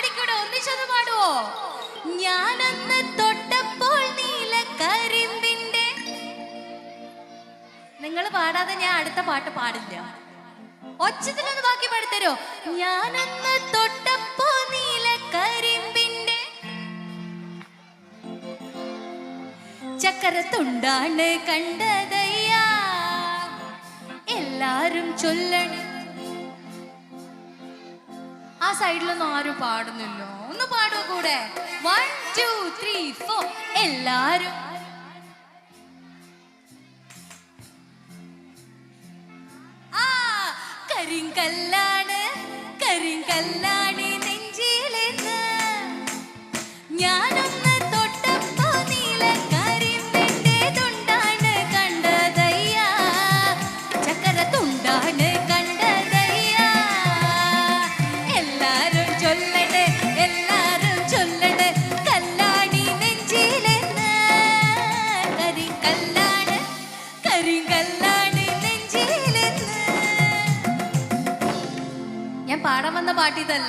ഒന്നിച്ചൊന്ന് പാടുവോ? ഞാനന്ന് തൊട്ടപ്പോൾ നീല കരിമ്പിന്റെ നിങ്ങൾ പാടാതെ ഞാൻ അടുത്ത പാട്ട് പാടില്ല. ഒച്ചത്തിലൊന്ന് ബാക്കി പാടിത്തരോ ഞാനന്ന് തൊട്ടപ്പോ നീല കരിമ്പിന്റെ ചക്കരത്തുണ്ടാണ് കണ്ടതയ്യാ. എല്ലാരും ചൊല്ലണം. സൈഡിലൊന്നും ആരും പാടുന്നില്ലോ. ഒന്ന് പാടുവോ കൂടെ? വൺ ടു ത്രീ ഫോർ എല്ലാരും. ആ കരിങ്കല്ലാണ് കരിങ്കല്ലാണ് നെഞ്ചിലെന്ന്. ഞാനൊന്ന് ഞാൻ പാടാൻ വന്ന പാട്ടിതല്ല